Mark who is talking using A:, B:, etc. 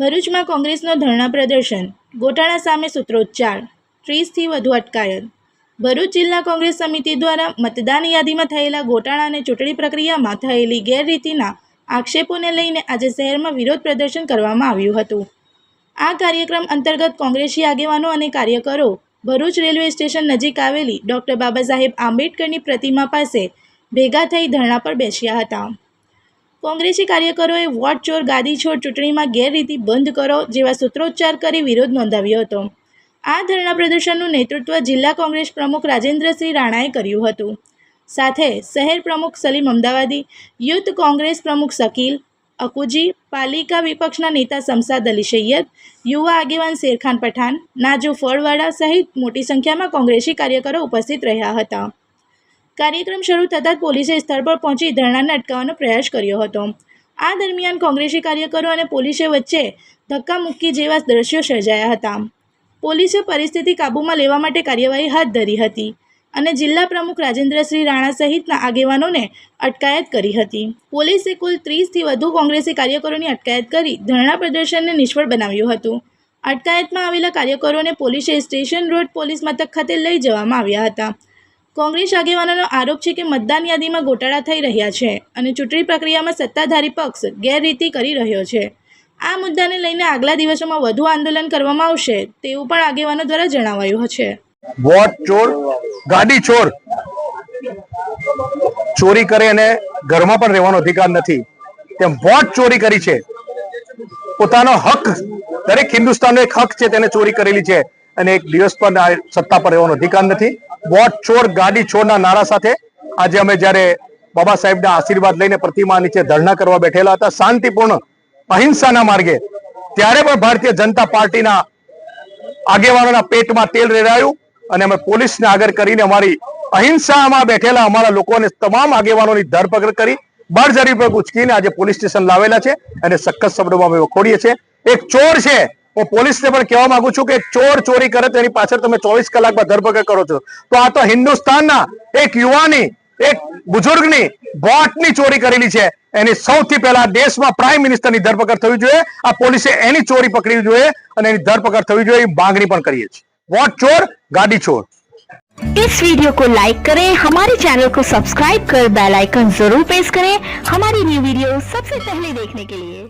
A: ભરૂચમાં કોંગ્રેસનો ધરણા પ્રદર્શન. ગોટાળા સામે સૂત્રોચ્ચાર. ત્રીસથી વધુ અટકાયત. ભરૂચ જિલ્લા કોંગ્રેસ સમિતિ દ્વારા મતદાન યાદીમાં થયેલા ગોટાળા અને ચૂંટણી પ્રક્રિયામાં થયેલી ગેરરીતિના આક્ષેપોને લઈને આજે શહેરમાં વિરોધ પ્રદર્શન કરવામાં આવ્યું હતું. આ કાર્યક્રમ અંતર્ગત કોંગ્રેસી આગેવાનો અને કાર્યકરો ભરૂચ રેલવે સ્ટેશન નજીક આવેલી ડૉક્ટર બાબા સાહેબ આંબેડકરની પ્રતિમા પાસે ભેગા થઈ ધરણા પર બેસ્યા હતા. કોંગ્રેસી કાર્યકરોએ વોટ ચોર, ગાદી છોડ ચૂંટણીમાં ગેરરીતિ બંધ કરો જેવા સૂત્રોચ્ચાર કરી વિરોધ નોંધાવ્યો હતો. આ ધરણા પ્રદર્શનનું નેતૃત્વ જિલ્લા કોંગ્રેસ પ્રમુખ રાજેન્દ્રસિંહ રાણાએ કર્યું હતું. સાથે શહેર પ્રમુખ સલીમ અમદાવાદી, યુથ કોંગ્રેસ પ્રમુખ શકીલ અકુજી, પાલિકા વિપક્ષના નેતા શમસાદ અલી સૈયદ, યુવા આગેવાન શેરખાન પઠાન નાજુ ફળવાડા સહિત મોટી સંખ્યામાં કોંગ્રેસી કાર્યકરો ઉપસ્થિત રહ્યા હતા. કાર્યક્રમ શરૂ થતાં પોલીસે સ્થળ પર પહોંચી ધરણાને અટકાવવાનો પ્રયાસ કર્યો હતો. આ દરમિયાન કોંગ્રેસી કાર્યકરો અને પોલીસે વચ્ચે ધક્કામુક્કી જેવા દ્રશ્યો સર્જાયા હતા. પોલીસે પરિસ્થિતિ કાબૂમાં લેવા માટે કાર્યવાહી હાથ ધરી હતી અને જિલ્લા પ્રમુખ રાજેન્દ્રસિંહ રાણા સહિતના આગેવાનોને અટકાયત કરી હતી. પોલીસે કુલ ત્રીસથી વધુ કોંગ્રેસી કાર્યકરોની અટકાયત કરી ધરણા પ્રદર્શનને નિષ્ફળ બનાવ્યું હતું. અટકાયતમાં આવેલા કાર્યકરોને પોલીસે સ્ટેશન રોડ પોલીસ મથક ખાતે લઈ જવામાં આવ્યા હતા. કોંગ્રેસ આગેવાનોનો આરોપ છે કે મતદાન યાદીમાં ગોટાળા થઈ રહ્યા છે અને ચૂંટણી પ્રક્રિયામાં સત્તાધારી પક્ષ ગેરરીતિ કરી રહ્યો છે. આ મુદ્દાને લઈને આગલા દિવસોમાં વધુ આંદોલન કરવામાં આવશે તેવું પણ આગેવાનો દ્વારા જણાવાયું છે.
B: વોટ, ચોર, ગાડી ચોર. ચોરી કરે અને ઘરમાં પણ રહેવાનો અધિકાર નથી. તેમ વોટ ચોરી કરી છે. પોતાનો હક, દરેક હિન્દુસ્તાનનો એક હક છે તેને ચોરી કરેલી છે અને એક દિવસ પણ સત્તા પર રહેવાનો અધિકાર નથી. વોટ ચોર, ગાડી ચોરના નારા સાથે આજે અમે જ્યારે બાબા સાહેબના આશીર્વાદ લઈને પ્રતિમા નીચે ધરણા કરવા બેઠેલા હતા, શાંતિપૂર્ણ અહિંસાના માર્ગે, ત્યારે પણ ભારતીય જનતા પાર્ટીના આગેવાનોના પેટમાં તેલ રેડાયું અને અમે પોલીસને આગળ કરીને અમારી અહિંસામાં બેઠેલા અમારા લોકોને તમામ આગેવાનોની ધરપકડ કરી બળજરી પર ઉચકીને આજે પોલીસ સ્ટેશન લાવેલા છે અને સખત શબ્દોમાં અમે વખોડીએ છીએ. એક ચોર છે હું પોલીસને પણ કહેવા માંગુ છું કે ચોર ચોરી કરે તો એની પાછળ તમે ચોવીસ કલાકમાં ધરપકડ કરો છો તો આ તો હિન્દુસ્તાનના એક યુવાની એક બુઝુર્ગની વોટની ચોરી કરેલી છે એની સૌથી પહેલા દેશમાં પ્રાઇમ મિનિસ્ટરની ધરપકડ થવી જોઈએ આ પોલીસે એની ચોરી પકડવી જોઈએ અને એની ધરપકડ થવી જોઈએ એ માંગણી પણ કરીએ છીએ वोट चोर गाड़ी चोर
C: इस वीडियो को लाइक करें हमारे चैनल को सब्सक्राइब कर बेल आइकन जरूर प्रेस करें हमारी न्यू वीडियो सबसे पहले देखने के लिए